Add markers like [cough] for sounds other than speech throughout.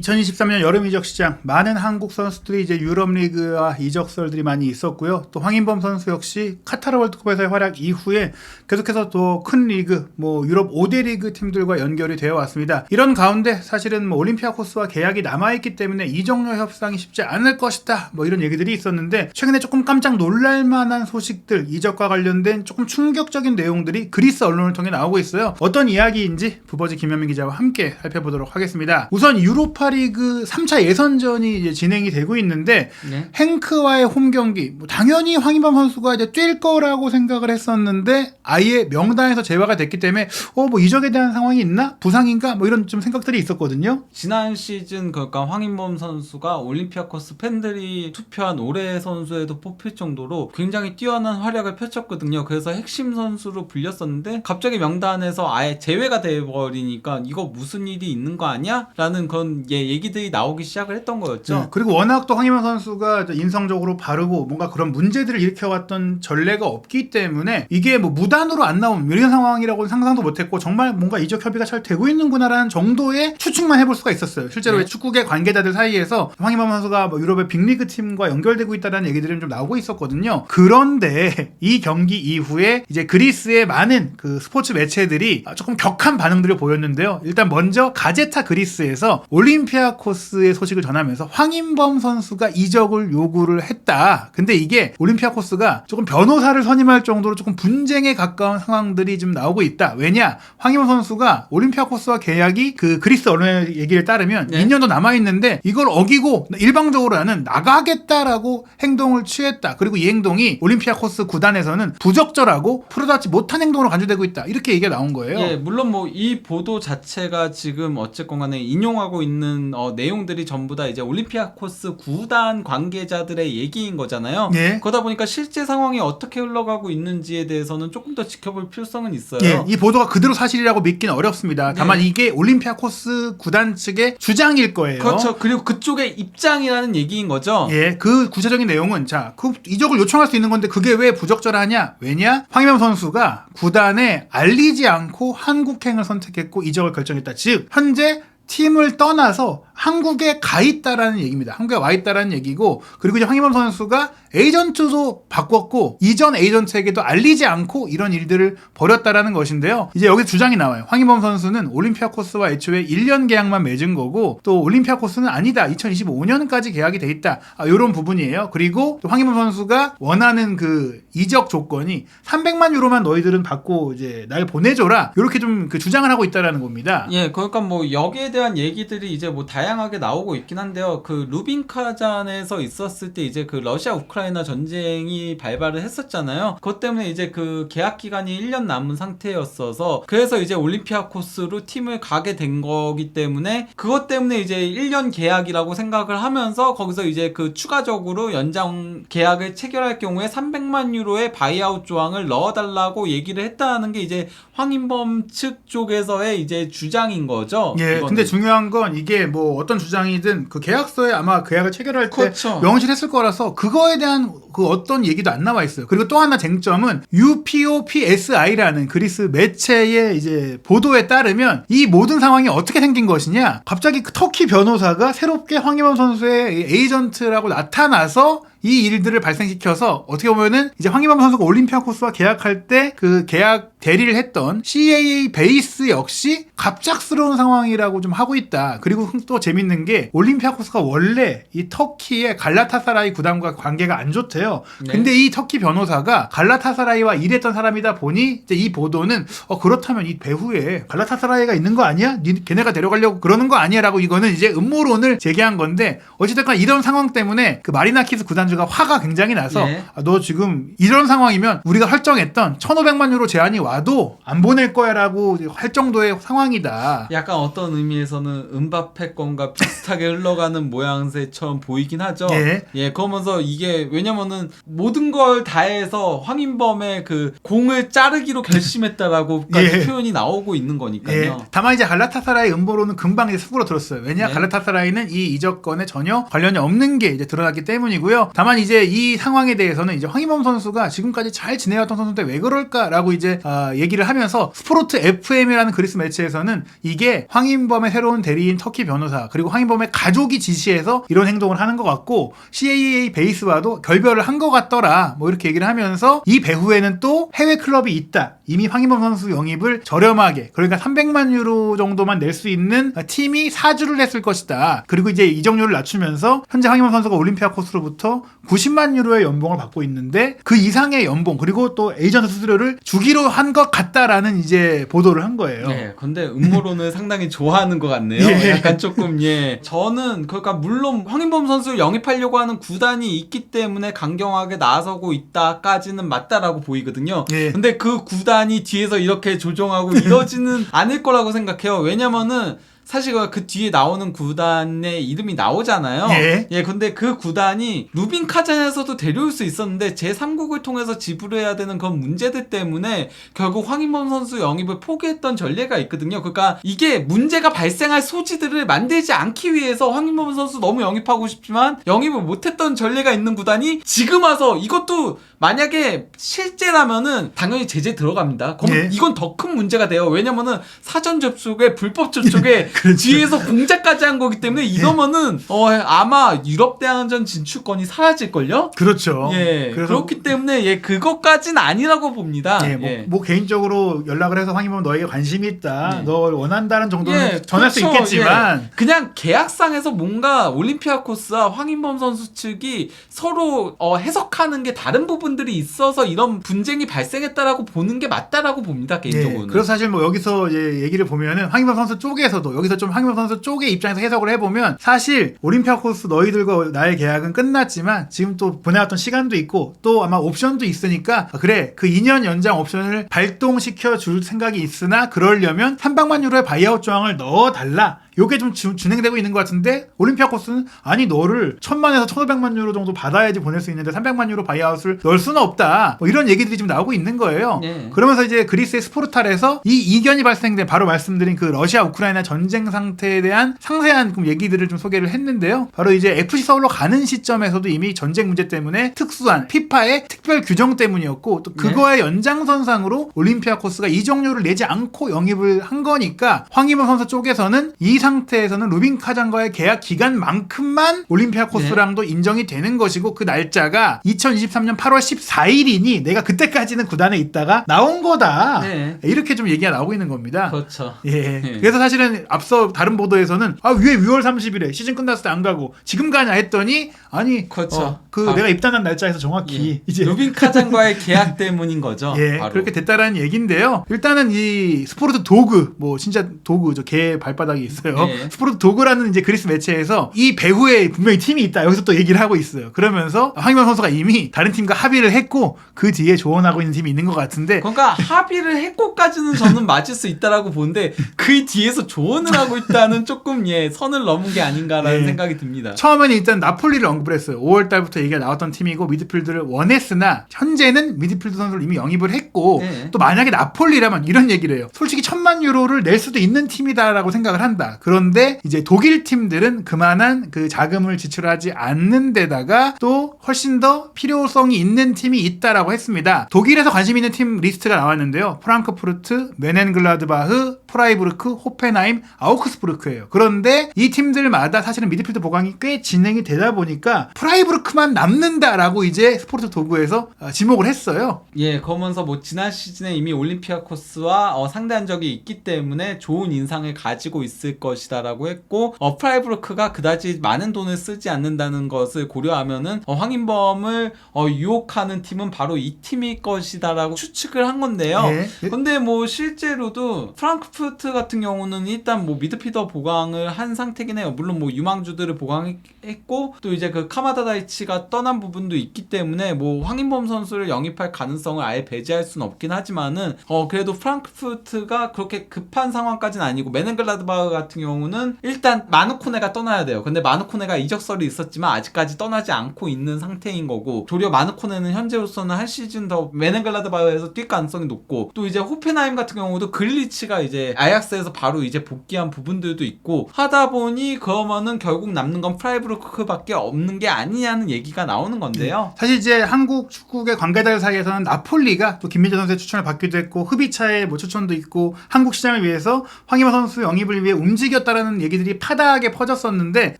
2023년 여름 이적 시장 많은 한국 선수들이 이제 유럽 리그와 이적설들이 많이 있었고요. 또 황인범 선수 역시 카타르 월드컵에서의 활약 이후에 계속해서 또 큰 리그, 뭐 유럽 5대 리그 팀들과 연결이 되어 왔습니다. 이런 가운데 사실은 뭐 올림피아코스와 계약이 남아 있기 때문에 이적료 협상이 쉽지 않을 것이다. 뭐 이런 얘기들이 있었는데 최근에 조금 깜짝 놀랄 만한 소식들, 이적과 관련된 조금 충격적인 내용들이 그리스 언론을 통해 나오고 있어요. 어떤 이야기인지 부버지 김현민 기자와 함께 살펴보도록 하겠습니다. 우선 유로파 리그 3차 예선전이 이제 진행이 되고 있는데 네. 행크와의 홈 경기 뭐 당연히 황인범 선수가 이제 뛸 거라고 생각을 했었는데 아예 명단에서 제외가 됐기 때문에 어 뭐 이적에 대한 상황이 있나 부상인가 뭐 이런 좀 생각들이 있었거든요. 지난 시즌 그러니까 황인범 선수가 올림피아코스 팬들이 투표한 올해 선수에도 뽑힐 정도로 굉장히 뛰어난 활약을 펼쳤거든요. 그래서 핵심 선수로 불렸었는데 갑자기 명단에서 아예 제외가 돼 버리니까 이거 무슨 일이 있는 거 아니야? 라는 그런 예, 얘기들이 나오기 시작을 했던 거였죠. 네, 그리고 워낙 또 황희만 선수가 이제 인성적으로 바르고 뭔가 그런 문제들을 일으켜왔던 전례가 없기 때문에 이게 뭐 무단으로 안 나온 이런 상황이라고는 상상도 못했고 정말 뭔가 이적 협의가 잘 되고 있는구나라는 정도의 추측만 해볼 수가 있었어요. 실제로 네. 축구계 관계자들 사이에서 황희만 선수가 뭐 유럽의 빅리그 팀과 연결되고 있다는 얘기들이 좀 나오고 있었거든요. 그런데 이 경기 이후에 이제 그리스의 많은 그 스포츠 매체들이 조금 격한 반응들을 보였는데요. 일단 먼저 가제타 그리스에서 올림 피아코스의 소식을 전하면서 황인범 선수가 이적을 요구를 했다. 근데 이게 올림피아코스가 조금 변호사를 선임할 정도로 조금 분쟁에 가까운 상황들이 좀 나오고 있다. 왜냐? 황인범 선수가 올림피아코스와 계약이 그 그리스 언론의 얘기를 따르면 네. 2년도 남아 있는데 이걸 어기고 일방적으로 나는 나가겠다라고 행동을 취했다. 그리고 이 행동이 올림피아코스 구단에서는 부적절하고 프로답지 못한 행동으로 간주되고 있다. 이렇게 얘기가 나온 거예요. 예, 물론 뭐 이 보도 자체가 지금 어쨌건 간에 인용하고 있는 어, 내용들이 전부 다 이제 올림피아 코스 구단 관계자들의 얘기인 거잖아요. 예. 그러다 보니까 실제 상황이 어떻게 흘러가고 있는지에 대해서는 조금 더 지켜볼 필요성은 있어요. 예, 이 보도가 그대로 사실이라고 믿기는 어렵습니다. 다만 네. 이게 올림피아 코스 구단 측의 주장일 거예요. 그렇죠. 그리고 그쪽의 입장이라는 얘기인 거죠. 예, 그 구체적인 내용은 자, 그 이적을 요청할 수 있는 건데 그게 왜 부적절하냐? 왜냐? 황희명 선수가 구단에 알리지 않고 한국행을 선택했고 이적을 결정했다. 즉, 현재 팀을 떠나서 한국에 가 있다라는 얘기입니다. 한국에 와 있다라는 얘기고 그리고 이제 황희범 선수가 에이전트도 바꿨고 이전 에이전트에게도 알리지 않고 이런 일들을 벌였다라는 것인데요. 이제 여기 주장이 나와요. 황희범 선수는 올림피아 코스와 애초에 1년 계약만 맺은 거고 또 올림피아 코스는 아니다. 2025년까지 계약이 돼 있다. 아, 이런 부분이에요. 그리고 또 황희범 선수가 원하는 그 이적 조건이 300만 유로만 너희들은 받고 이제 날 보내줘라. 이렇게 좀 그 주장을 하고 있다라는 겁니다. 예, 그러니까 뭐 여기에 대한 얘기들이 이제 뭐 다양 하게 나오고 있긴 한데요. 그 루빈카잔에서 있었을 때 이제 그 러시아 우크라이나 전쟁이 발발을 했었잖아요. 그것 때문에 이제 그 계약 기간이 1년 남은 상태였어서 그래서 이제 올림피아 코스로 팀을 가게 된 거기 때문에 그것 때문에 이제 1년 계약이라고 생각을 하면서 거기서 이제 그 추가적으로 연장 계약을 체결할 경우에 300만 유로의 바이아웃 조항을 넣어달라고 얘기를 했다는 게 이제 황인범 측 쪽에서의 이제 주장인 거죠. 예, 이거는. 근데 중요한 건 이게 뭐 어떤 주장이든 그 계약서에 아마 계약을 체결할 때 그렇죠. 명시했을 거라서 그거에 대한 그 어떤 얘기도 안 나와 있어요. 그리고 또 하나 쟁점은 UPOPSI라는 그리스 매체의 이제 보도에 따르면 이 모든 상황이 어떻게 생긴 것이냐? 갑자기 그 터키 변호사가 새롭게 황희범 선수의 에이전트라고 나타나서 이 일들을 발생시켜서 어떻게 보면은 이제 황희범 선수가 올림피아코스와 계약할 때 그 계약 대리를 했던 CAA 베이스 역시 갑작스러운 상황이라고 좀 하고 있다. 그리고 또 재밌는 게 올림피아코스가 원래 이 터키의 갈라타사라이 구단과 관계가 안 좋대요. 네. 근데 이 터키 변호사가 갈라타사라이와 일했던 사람이다 보니 이제 이 보도는 어 그렇다면 이 배후에 갈라타사라이가 있는 거 아니야? 니, 걔네가 데려가려고 그러는 거 아니야라고 이거는 이제 음모론을 제기한 건데 어찌됐건 이런 상황 때문에 그 마리나키스 구단주가 화가 굉장히 나서 네. 아, 너 지금 이런 상황이면 우리가 설정했던 1,500만 유로 제한이 와도 안 보낼 거야라고 할 정도의 상황이다. 약간 어떤 의미에서는 은바페 건과 비슷하게 [laughs] 흘러가는 모양새처럼 보이긴 하죠. 예. 그러면서 이게 왜냐면은 모든 걸 다해서 황인범의 그 공을 자르기로 결심했다라고 [laughs] 예. 표현이 나오고 있는 예. 거니까요. 다만 이제 갈라타사라의 음모론은 금방 이제 수그러 들었어요. 왜냐? 네. 갈라타사라이는 이 이적 건에 전혀 관련이 없는 게 이제 드러났기 때문이고요. 다만 이제 이 상황에 대해서는 이제 황희범 선수가 지금까지 잘 지내왔던 선수인데 왜 그럴까라고 이제 아, 얘기를 하면서 스포르트 FM이라는 그리스 매체에서는 이게 황인범의 새로운 대리인 터키 변호사 그리고 황인범의 가족이 지시해서 이런 행동을 하는 것 같고 CAA 베이스와도 결별을 한 것 같더라 뭐 이렇게 얘기를 하면서 이 배후에는 또 해외 클럽이 있다. 이미 황인범 선수 영입을 저렴하게 그러니까 300만 유로 정도만 낼 수 있는 팀이 사주를 했을 것이다. 그리고 이제 이적료를 낮추면서 현재 황인범 선수가 올림피아 코스로부터 90만 유로의 연봉을 받고 있는데 그 이상의 연봉 그리고 또 에이전트 수수료를 주기로 한것 같다라는 이제 보도를 한 거예요. 네, 근데 음모론을 상당히 좋아하는 것 같네요. [laughs] 예. 약간 조금 예. 저는 그러니까 물론 황인범 선수를 영입하려고 하는 구단이 있기 때문에 강경하게 나서고 있다까지는 맞다라고 보이거든요. 예. 근데 그 구단이 뒤에서 이렇게 조종하고 이러지는 [laughs] 않을 거라고 생각해요. 왜냐면은 사실 그 뒤에 나오는 구단의 이름이 나오잖아요. 예. 근데 그 구단이 루빈 카잔에서도 데려올 수 있었는데 제3국을 통해서 지불해야 되는 그런 문제들 때문에 결국 황인범 선수 영입을 포기했던 전례가 있거든요. 그러니까 이게 문제가 발생할 소지들을 만들지 않기 위해서 황인범 선수 너무 영입하고 싶지만 영입을 못했던 전례가 있는 구단이 지금 와서 이것도 만약에 실제라면은 당연히 제재 들어갑니다. 그럼 예. 이건 더 큰 문제가 돼요. 왜냐면은 사전 접촉에 불법 접촉에. [laughs] 뒤에서 공작까지 한 거기 때문에 이거면은 어 아마 유럽 대항전 진출권이 사라질 걸요. 그렇죠. 예. 그래서 그렇기 때문에 예 그것까진 아니라고 봅니다. 예, 뭐, 예. 뭐 개인적으로 연락을 해서 황희범 너에게 관심이 있다. 예. 널 원한다는 정도는 예, 전할 수 그렇죠. 있겠지만 예. 그냥 계약상에서 뭔가 올림피아 코스와 황인범 선수 측이 서로 어, 해석하는 게 다른 부분들이 있어서 이런 분쟁이 발생했다라고 보는 게 맞다라고 봅니다 예, 개인적으로는. 그래서 사실 뭐 여기서 이제 얘기를 보면은 황희범 선수 쪽에서도 여기 서 좀 황희범 선수 쪽의 입장에서 해석을 해보면 사실 올림피아코스 너희들과 나의 계약은 끝났지만 지금 또 보내왔던 시간도 있고 또 아마 옵션도 있으니까 아, 그래 그 2년 연장 옵션을 발동시켜 줄 생각이 있으나 그러려면 300만 유로의 바이아웃 조항을 넣어달라. 요게 좀 주- 진행되고 있는 것 같은데 올림피아코스는 아니 너를 천만에서 천오백만 유로 정도 받아야지 보낼 수 있는데 300만 유로 바이아웃을 넣을 수는 없다. 뭐 이런 얘기들이 지금 나오고 있는 거예요. 예. 그러면서 이제 그리스의 스포르탈에서 이 이견이 발생된 바로 말씀드린 그 러시아 우크라이나 전쟁 상태에 대한 상세한 그 얘기들을 좀 소개를 했는데요. 바로 이제 FC 서울로 가는 시점에서도 이미 전쟁 문제 때문에 특수한 피파의 특별 규정 때문이었고 또 그거의 연장선상으로 올림피아코스가 이적료를 내지 않고 영입을 한 거니까 황희범 선수 쪽에서는 이 상태에서는 루빈 카장과의 계약 기간만큼만 올림피아 코스랑도 인정이 되는 것이고 그 날짜가 2023년 8월 14일이니 내가 그때까지는 구단에 있다가 나온 거다. 네. 이렇게 좀 얘기가 나오고 있는 겁니다. 그렇죠. 예. 예. 그래서 사실은 앞서 다른 보도에서는 아 왜 6월 30일에 시즌 끝났을 때 안 가고 지금 가냐 했더니 아니 그렇죠. 어, 그 아. 내가 입단한 날짜에서 정확히 예. 이제 루빈 카잔과의 계약 때문인 거죠. 예, 바로. 그렇게 됐다라는 얘기인데요. 일단은 이 스포르트 도그, 뭐 진짜 도그, 저 개 발바닥이 있어요. 예. 스포르트 도그라는 이제 그리스 매체에서 이 배후에 분명히 팀이 있다. 여기서 또 얘기를 하고 있어요. 그러면서 황희만 선수가 이미 다른 팀과 합의를 했고 그 뒤에 조언하고 있는 팀이 있는 것 같은데 그러니까 합의를 했고까지는 저는 맞을 수 있다라고 보는데 그 뒤에서 조언을 하고 있다는 조금 예 선을 넘은 게 아닌가라는 예. 생각이 듭니다. 처음에는 일단 나폴리를 언급을 했어요. 5월 달부터 얘기가 나왔던 팀이고 미드필드를 원했으나 현재는 미드필드 선수를 이미 영입을 했고 네. 또 만약에 나폴리라면 이런 얘기를 해요. 솔직히 천만 유로를 낼 수도 있는 팀이다라고 생각을 한다. 그런데 이제 독일 팀들은 그만한 그 자금을 지출하지 않는 데다가 또 훨씬 더 필요성이 있는 팀이 있다라고 했습니다. 독일에서 관심 있는 팀 리스트가 나왔는데요. 프랑크푸르트, 메넨글라드바흐, 프라이부르크, 호펜하임, 아우크스부르크예요. 그런데 이 팀들마다 사실은 미드필드 보강이 꽤 진행이 되다 보니까 프라이부르크만 남는다라고 이제 스포츠 도구에서 어, 지목을 했어요. 예, 그러면서 뭐 지난 시즌에 이미 올림피아 코스와 어, 상대한 적이 있기 때문에 좋은 인상을 가지고 있을 것이다라고 했고 어, 프라이브르크가 그다지 많은 돈을 쓰지 않는다는 것을 고려하면은 어, 황인범을 어, 유혹하는 팀은 바로 이 팀일 것이다라고 추측을 한 건데요. 예. 근데 뭐 실제로도 프랑크푸르트 같은 경우는 일단 뭐 미드피더 보강을 한 상태긴 해요. 물론 뭐 유망주들을 보강했고 또 이제 그 카마다 다이치가 떠난 부분도 있기 때문에 뭐 황인범 선수를 영입할 가능성을 아예 배제할 수는 없긴 하지만은 어 그래도 프랑크푸르트가 그렇게 그렇게 급한 상황까지는 아니고 메넨글라드바흐 같은 경우는 일단 마누코네가 떠나야 돼요. 근데 마누코네가 이적설이 있었지만 아직까지 떠나지 않고 있는 상태인 거고 도리어 마누코네는 현재로서는 할 시즌 더 메넨글라드바흐에서 뛸 가능성이 높고 또 이제 호펜하임 같은 경우도 글리치가 이제 아약스에서 바로 이제 복귀한 부분들도 있고 하다 보니 그러면은 결국 남는 건 프라이브루크밖에 없는 게 아니냐는 얘기가 나오는 건데요. 사실 이제 한국 축구의 관계자들 사이에서는 나폴리가 또 김민재 선수의 추천을 받기도 했고 흡이차의 뭐 추천도 있고 한국 시장을 위해서 황희만 선수 영입을 위해 움직 였다라는 얘기들이 파다하게 퍼졌었는데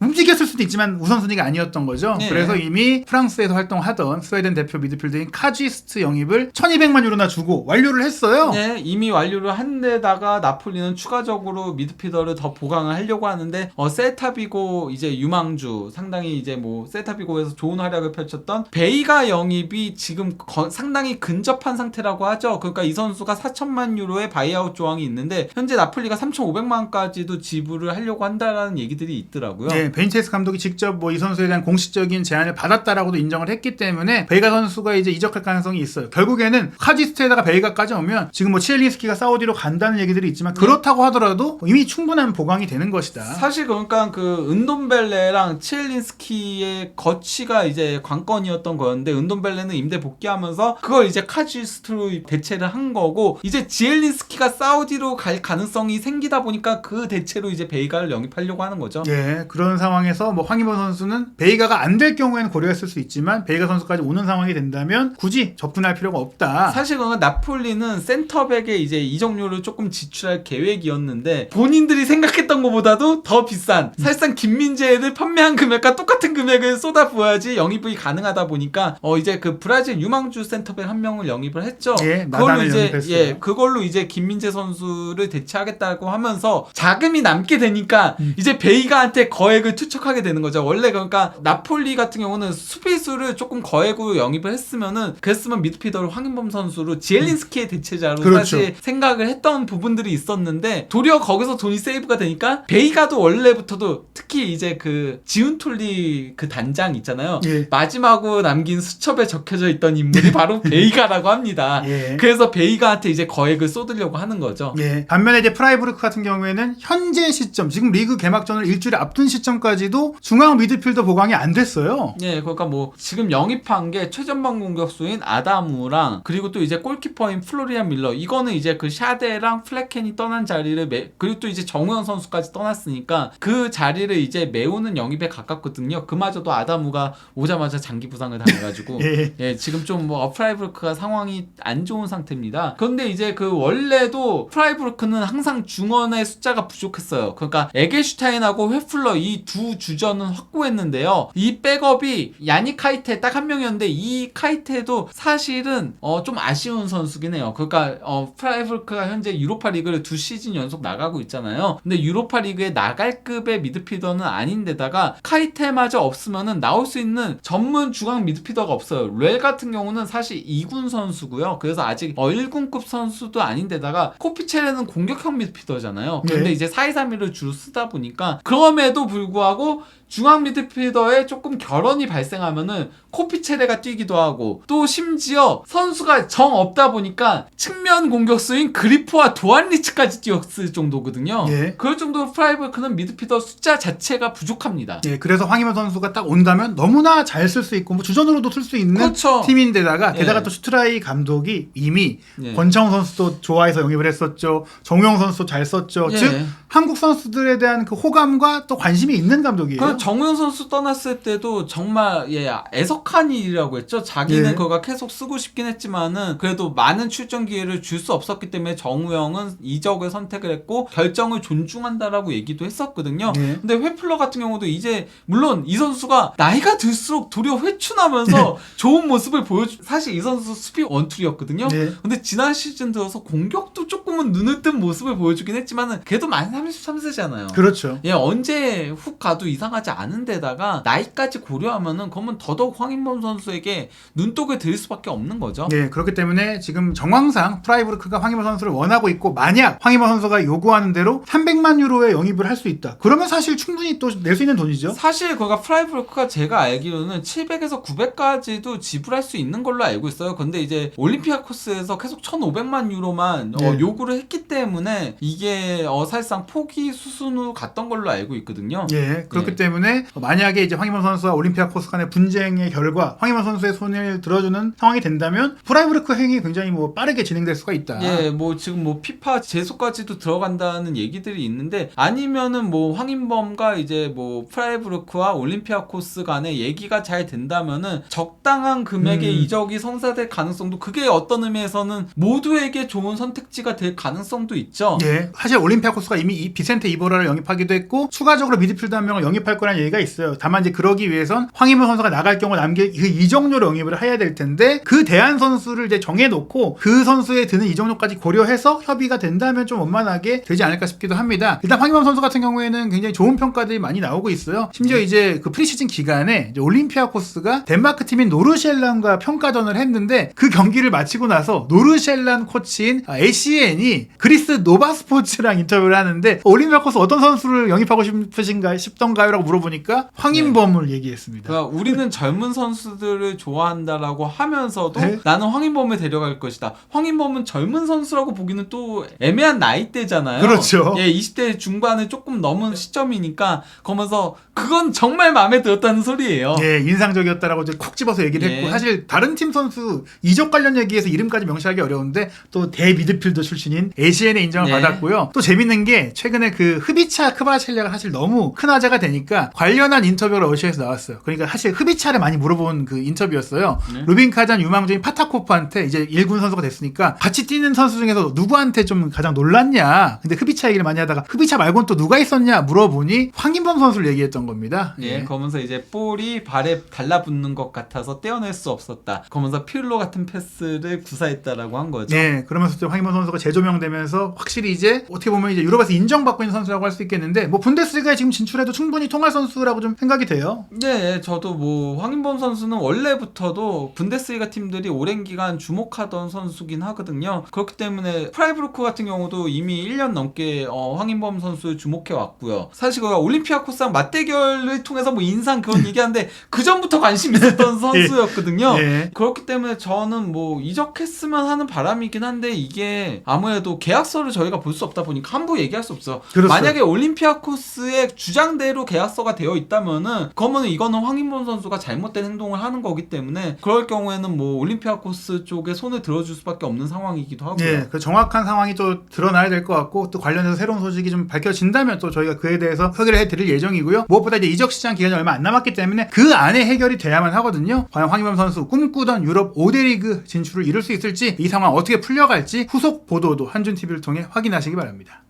움직였을 수도 있지만 우선순위가 아니었던 거죠. 네. 그래서 이미 프랑스에서 활동하던 스웨덴 대표 미드필더인 카지스트 영입을 1200만 유로나 주고 완료를 했어요. 네, 이미 완료를 한 데다가 나폴리는 추가적으로 미드필더를 더 보강을 하려고 하는데 어 셀타비고 이제 유망주 상당히 이제 뭐 셀타비고에서 좋은 활약을 펼쳤던 베이가 영입이 지금 거- 상당히 근접한 상태라고 하죠. 그러니까 이 선수가 4천만 유로의 바이아웃 조항이 있는데 현재 나폴리가 3,500만까지도 지 불을 하려고 한다라는 얘기들이 있더라고요. 네, 베인체스 감독이 직접 뭐 이 선수에 대한 공식적인 제안을 받았다라고도 인정을 했기 때문에 베이가 선수가 이제 이적할 가능성이 있어요. 결국에는 카지스트에다가 베이가까지 오면 지금 뭐 치엘린스키가 사우디로 간다는 얘기들이 있지만 그렇다고 하더라도 이미 충분한 보강이 되는 것이다. 사실 그러니까 그 은돈벨레랑 치엘린스키의 거치가 이제 관건이었던 거였는데 은돈벨레는 임대 복귀하면서 그걸 이제 카지스트로 대체를 한 거고 이제 지엘린스키가 사우디로 갈 가능성이 생기다 보니까 그 대체로 이제 베이가를 영입하려고 하는 거죠. 예, 그런 상황에서 뭐 황희범 선수는 베이가가 안 될 경우에는 고려했을 수 있지만 베이가 선수까지 오는 상황이 된다면 굳이 접근할 필요가 없다. 사실 그건 나폴리는 센터백에 이제 이적료를 조금 지출할 계획이었는데 본인들이 생각했던 것보다도 더 비싼 사실상 김민재를 판매한 금액과 똑같은 금액을 쏟아부어야지 영입이 가능하다 보니까 어 이제 그 브라질 유망주 센터백 한 명을 영입을 했죠. 예, 그걸로 이제 영입했어요. 예 그걸로 이제 김민재 선수를 대체하겠다고 하면서 자금이 남게 되니까 음. 이제 베이가한테 거액을 투척하게 되는 거죠. 원래 그러니까 나폴리 같은 경우는 수비수를 조금 거액으로 영입을 했으면은 그랬으면 미드필더를 황인범 선수로 지엘린스키의 대체자로 그렇죠. 사실 생각을 했던 부분들이 있었는데 도리어 거기서 돈이 세이브가 되니까 베이가도 원래부터도 특히 이제 그 지훈톨리 그 단장 있잖아요. 예. 마지막으로 남긴 수첩에 적혀져 있던 인물이 바로 [laughs] 베이가라고 합니다. 예. 그래서 베이가한테 이제 거액을 쏟으려고 하는 거죠. 예. 반면에 이제 프라이부르크 같은 경우에는 현재 시점, 지금 리그 개막전을 일주일 앞둔 시점까지도 중앙 미드필더 보강이 안 됐어요. 예, 그러니까 뭐 지금 영입한 게 최전방 공격수인 아다무랑 그리고 또 이제 골키퍼인 플로리안 밀러 이거는 이제 그 샤데랑 플래켄이 떠난 자리를 매, 그리고 또 이제 정우영 선수까지 떠났으니까 그 자리를 이제 메우는 영입에 가깝거든요. 그마저도 아다무가 오자마자 장기 부상을 당해가지고 [laughs] 예. 예, 지금 좀 뭐 프라이브르크가 상황이 안 좋은 상태입니다. 그런데 이제 그 원래도 프라이브르크는 항상 중원의 숫자가 부족했어요. 그러니까 에게슈타인하고 회플러 이 두 주전은 확고했는데요. 이 백업이 야니 카이테 딱 한 명이었는데 이 카이테도 사실은 어 좀 아쉬운 선수긴 해요. 그러니까 어 프라이브르크가 현재 유로파 리그를 두 시즌 연속 나가고 있잖아요. 근데 유로파 리그에 나갈 급의 미드필더는 아닌데다가 카이테마저 없으면은 나올 수 있는 전문 중앙 미드필더가 없어요. 렐 같은 경우는 사실 2군 선수고요. 그래서 아직 어 1군급 선수도 아닌데다가 코피체레는 공격형 미드필더잖아요. 근데 네. 이제 4-2-3-1을 주로 쓰다 보니까 그럼에도 불구하고 중앙 미드필더에 조금 결혼이 발생하면은 코피체레가 뛰기도 하고 또 심지어 선수가 정 없다 보니까 측면 공격수인 그리프와 도안리츠까지 뛰었을 정도거든요. 예. 그럴 정도로 프라이브크는 미드필더 숫자 자체가 부족합니다. 예, 그래서 황희범 선수가 딱 온다면 너무나 잘 쓸 수 있고 뭐 주전으로도 쓸 수 있는 그렇죠. 팀인데다가 게다가 예. 또 슈트라이 감독이 이미 예. 권창훈 선수도 좋아해서 영입을 했었죠. 정우영 선수도 잘 썼죠. 예. 즉 한국 선수들에 대한 그 호감과 또 관심이 있는 감독이에요. 그 정우영 선수 떠났을 때도 정말 예 애석 한 일이라고 했죠. 자기는 예. 그거 계속 쓰고 싶긴 했지만은 그래도 많은 출전 기회를 줄 수 없었기 때문에 정우영은 이적을 선택을 했고 결정을 존중한다라고 얘기도 했었거든요. 예. 근데 회플러 같은 경우도 이제 물론 이 선수가 나이가 들수록 도리어 회춘하면서 [laughs] 좋은 모습을 보여주. 사실 이 선수 수비 원툴이었거든요. 예. 근데 지난 시즌 들어서 공격도 조금은 눈을 뜬 모습을 보여주긴 했지만은 그래도 만 33세잖아요. 그렇죠. 예, 언제 훅 가도 이상하지 않은 데다가 나이까지 고려하면은 그러면 더더욱 황 인범 선수에게 눈독을 들일 수밖에 없는 거죠. 네, 그렇기 때문에 지금 정황상 프라이브르크가 황희범 선수를 원하고 있고 만약 황희범 선수가 요구하는 대로 300만 유로에 영입을 할 수 있다. 그러면 사실 충분히 또 낼 수 있는 돈이죠. 사실 거기가 프라이브로크가 제가 알기로는 700에서 900까지도 지불할 수 있는 걸로 알고 있어요. 근데 이제 올림피아 코스에서 계속 1,500만 유로만 어, 네. 요구를 했기 때문에 이게 어, 사실상 포기 수순으로 갔던 걸로 알고 있거든요. 예, 그렇기 예. 때문에 만약에 이제 황희범 선수와 올림피아 코스 간의 분쟁의 결과 황희범 선수의 손을 들어주는 상황이 된다면 프라이브르크 행위 굉장히 뭐 빠르게 진행될 수가 있다. 예, 뭐 지금 뭐 피파 제소까지도 들어간다는 얘기들이 있는데 아니면은 뭐 황인범과 이제 뭐 프라이브루크와 올림피아 코스 간의 얘기가 잘 된다면은 적당한 금액의 음. 이적이 성사될 가능성도 그게 어떤 의미에서는 모두에게 좋은 선택지가 될 가능성도 있죠. 예, 사실 올림피아 코스가 이미 이 비센테 이보라를 영입하기도 했고 추가적으로 미드필더 한 명을 영입할 거라는 얘기가 있어요. 다만 이제 그러기 위해선 황희문 선수가 나갈 경우 남길 그 이정료를 영입을 해야 될 텐데 그 대한 선수를 이제 정해놓고 그 선수에 드는 이정료까지 고려해서 협의가 된다면 좀 원만하게 되지 않을까 싶기도 합니다. 일단 황희문 선수 같은 경우에는 굉장히 좋은 평가들이 많이 나오고 있어요. 심지어 이제 그 프리시즌 기간에 이제 올림피아 코스가 덴마크 팀인 노르셸란과 평가전을 했는데 그 경기를 마치고 나서 노르셸란 코치인 ACN이 그리스 노바스포츠랑 인터뷰를 하는데 올림피아 코스 어떤 선수를 영입하고 싶으신가 싶던가요라고 물어보니까 황인범을 얘기했습니다. 그러니까 우리는 젊은 선수들을 좋아한다라고 하면서도 네? 나는 황인범을 데려갈 것이다. 황인범은 젊은 선수라고 보기는 또 애매한 나이대잖아요. 그렇죠. 예, 20대 중반을 조금 넘은 시점이니까 그러면서 그건 정말 마음에 들었다는 소리예요. 예, 인상적이었다라고 이제 콕 집어서 얘기를 예. 했고 사실 다른 팀 선수 이적 관련 얘기에서 이름까지 명시하기 어려운데 또 대미드필더 출신인 ACN의 인정을 네. 받았고요. 또 재밌는 게 최근에 그 흡이차 크바라첼리아가 사실 너무 큰 화제가 되니까 관련한 인터뷰가 러시아에서 나왔어요. 그러니까 사실 흡이차를 많이 물어본 그 인터뷰였어요. 네. 루빈 카잔 유망주인 파타코프한테 이제 1군 선수가 됐으니까 같이 뛰는 선수 중에서 누구한테 좀 가장 놀랐냐. 근데 흡이차 얘기를 많이 하다가 흡이차 말고는 또 누가 있었냐 물어보니 황인범 선수를 얘기했던 겁니다. 예, 그러면서 이제 볼이 발에 달라붙는 것 같아서 떼어낼 수 없었다. 그러면서 pirlo 같은 패스를 구사했다라고 한 거죠. 네, 그러면서 또 황희범 선수가 재조명되면서 확실히 이제 어떻게 보면 이제 유럽에서 인정받고 있는 선수라고 할 수 있겠는데 뭐 분데스리가에 지금 진출해도 충분히 통할 선수라고 좀 생각이 돼요. 네, 저도 뭐 황인범 선수는 원래부터도 분데스리가 팀들이 오랜 기간 주목하던 선수긴 하거든요. 그렇기 때문에 프라이브루크 같은 경우도 이미 1년 넘게 어, 황인범 선수 주목해 왔고요. 사실 그 올림피아 코스랑 맞대결 을 통해서 뭐 인상 그런 얘기하는데 그 전부터 관심 있었던 [laughs] 선수였거든요. 예. 그렇기 때문에 저는 뭐 이적했으면 하는 바람이긴 한데 이게 아무래도 계약서를 저희가 볼 수 없다 보니까 함부로 얘기할 수 없어. 그렇죠. 만약에 올림피아코스의 주장대로 계약서가 되어 있다면은 그러면 이거는 황인범 선수가 잘못된 행동을 하는 거기 때문에 그럴 경우에는 뭐 올림피아코스 쪽에 손을 들어줄 수밖에 없는 상황이기도 하고요. 예, 그 정확한 상황이 또 드러나야 될 것 같고 또 관련해서 새로운 소식이 좀 밝혀진다면 또 저희가 그에 대해서 소개를 해드릴 예정이고요. 무엇보다 이제 이적 시장 기간이 얼마 안 남았기 때문에 그 안에 해결이 돼야만 하거든요. 과연 황희범 선수 꿈꾸던 유럽 5대 리그 진출을 이룰 수 있을지 이 상황 어떻게 풀려갈지 후속 보도도 한준 TV를 통해 확인하시기 바랍니다.